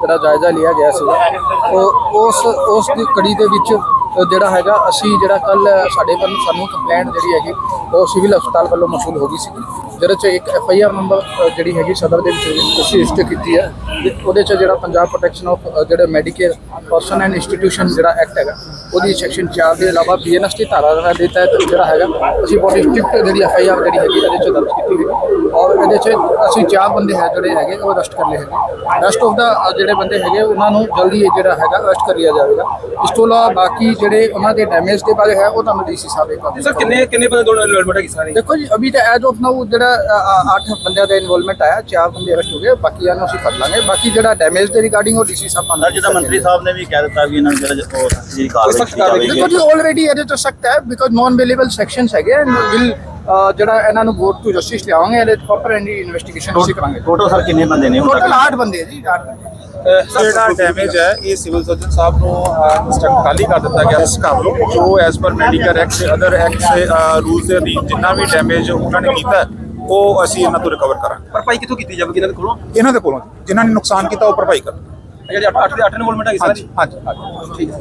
ਜਿਹੜਾ ਜਾਇਜ਼ਾ ਲਿਆ ਗਿਆ ਸੀ, ਉਹ ਉਸ ਉਸ ਦੀ ਕੜੀ ਦੇ ਵਿੱਚ ਜਿਹੜਾ ਹੈਗਾ, ਅਸੀਂ ਜਿਹੜਾ ਕੱਲ ਸਾਡੇ ਵੱਲ ਸਾਨੂੰ ਕੰਪਲੇਂਟ ਜਿਹੜੀ ਹੈਗੀ, ਉਹ ਸਿਵਲ ਹਸਪਤਾਲ ਵੱਲੋਂ ਮਸੂਲ ਹੋ ਗਈ ਸੀ ਜਿਹਦੇ ਚ ਇੱਕ ਐਫ ਆਈ ਆਰ ਨੰਬਰ ਜਿਹੜੀ ਹੈਗੀ ਸਦਰ ਦੇ ਵਿੱਚ ਅਸੀਂ ਰਜਿਸਟਰ ਕੀਤੀ ਹੈ ਤੇ ਉਹਦੇ ਚ ਜਿਹੜਾ ਪੰਜਾਬ ਪ੍ਰੋਟੈਕਸ਼ਨ ਆਫ ਜਿਹੜੇ ਮੈਡੀਕੇਅਰ ਪਰਸਨ ਐਂਡ ਇੰਸਟੀਟਿਊਸ਼ਨ ਜਿਹੜਾ ਐਕਟ ਹੈਗਾ ਉਹਦੀ ਸੈਕਸ਼ਨ 4 ਦੇ ਇਲਾਵਾ ਬੀਐਨਐਸ ਦੀ ਧਾਰਾ ਦਾ ਤਹਿਤ ਜਿਹੜਾ ਹੈਗਾ ਅਸੀਂ ਬਹੁਤ ਸਟ੍ਰਿਕਟ ਜਿਹੜੀ ਐਫ ਆਈ ਆਰ ਜਿਹੜੀ ਹੈਗੀ ਇਹਦੇ ਚ ਦਰਜ ਕੀਤੀ ਹੋਈ ਔਰ ਇਹਦੇ ਚ ਅਸੀਂ ਚਾਰ ਬੰਦੇ ਹੈ ਜਿਹੜੇ ਹੈਗੇ ਉਹ ਅਰੈਸਟ ਕਰ ਲਏ ਹੈਗੇ। ਰੈਸਟ ਆਫ ਦਾ ਜਿਹੜੇ ਬੰਦੇ ਹੈਗੇ ਉਹਨਾਂ ਨੂੰ ਜਲਦੀ ਜਿਹੜਾ ਹੈਗਾ ਅਰੈਸਟ ਕਰ ਲਿਆ ਜਾਵੇਗਾ। ਇਸ ਤੋਂ ਇਲਾਵਾ ਬਾਕੀ ਜਿਹੜੇ ਉਹਨਾਂ ਦੇ ਡੈਮੇਜ ਦੇ ਬਾਰੇ ਹੈ ਉਹ ਤੁਹਾਨੂੰ ਡੀਸੀ ਸਾਹਿਬ ਵਾਰ ਸਰ ਕਿੰਨੇ ਕਿੰਨੇ ਬੰਦੇ ਦੋਨੋਂ ਇਨਵੋਲਵਮੈਂਟ ਹੈਗੀ ਸਾਰੀ? ਦੇਖੋ ਜੀ ਅਭੀ ਤਾਂ ਐਜ਼ ਆਫ ਨਾਊ ਜਿਹੜਾ 8 ਬੰਦਿਆਂ ਦਾ ਇਨਵੋਲਵਮੈਂਟ ਆਇਆ ਚਾਰ ਬੰਦੇ ਅਰੈਸਟ ਹੋ ਗਏ ਬਾਕੀਆਂ ਨੂੰ ਅਸੀਂ ਫੜ ਲਾਂਗੇ। ਬਾਕੀ ਜਿਹੜਾ ਡੈਮੇਜ ਦੇ ਰਿਗਾਰਡਿੰਗ ਉਹ ਡੀਸੀ ਸਾਹਿਬ ਸਰ ਜਿੱਦਾਂ ਮੰਤਰੀ ਸਾਹਿਬ ਨੇ ਵੀ ਕਹਿ ਦਿੱਤਾ ਵੀ ਇਹਨਾਂ ਨੂੰ ਜਿਹੜਾ ਉਹ ਜਿਹੜੀ ਕਾਰਵਾਈ ਕੀਤੀ ਜਾਵੇਗੀ। ਜੀ ਆਲਰੇਡੀ ਇਹਦੇ ਤੋਂ ਸਖਤ ਹੈ ਬਿਕੋਜ਼ ਨਾਨ ਅਵੇਲੇਬਲ ਸੈਕਸ਼ਨਸ ਹੈਗੇ ਵਿਲ ਜਿਹੜਾ ਇਹਨਾਂ ਨੂੰ ਵੋਟ ਟੂ ਜਸਟਿਸ ਲਿਆਵਾਂਗੇ ਇਹਦੇ ਪ੍ਰੋਪਰ ਐਂਡੀ ਇਨਵੈਸਟੀਗੇਸ਼ਨ ਅਸੀਂ ਕਰਾਂਗੇ। ਟੋਟਲ ਸਰ ਕਿੰਨੇ ਬੰਦੇ ਨੇ ਟੋਟਲ ਤੱਕ? 8 ਬੰਦੇ ਜੀ 8 ਬੰਦੇ। ਜਿਹੜਾ ਡੈਮੇਜ ਹੈ ਇਹ ਸਿਵਲ ਸਰਜਨ ਸਾਹਿਬ ਨੂੰ ਇੰਸਟਰਕਟ ਖਾਲੀ ਕਰ ਦਿੱਤਾ ਗਿਆ ਇਸ ਕੰਮ ਨੂੰ ਜੋ as per medical act other act ਦੇ ਰੂਲਸ ਦੇ ਅਧੀਨ ਜਿੰਨਾ ਵੀ ਡੈਮੇਜ ਉਹਨਾਂ ਨੇ ਕੀਤਾ ਉਹ ਅਸੀਂ ਇਹਨਾਂ ਤੋਂ ਰਿਕਵਰ ਕਰਾਂਗੇ। ਭਰਪਾਈ ਕਿੱਥੋਂ ਕੀਤੀ ਜਾਵੇਗੀ ਇਹਨਾਂ ਦੇ ਕੋਲੋਂ? ਇਹਨਾਂ ਦੇ ਕੋਲੋਂ ਜਿਨ੍ਹਾਂ ਨੇ ਨੁਕਸਾਨ ਕੀਤਾ ਉਹ ਭਰਪਾਈ ਕਰ ਜਿਹੜੀ 8 ਦੇ 8 ਇਨਵੋਲਵਮੈਂਟ ਹੈਗੀ ਸਾਰੀ? ਹਾਂਜੀ ਹਾਂਜੀ। ਠੀਕ ਹੈ।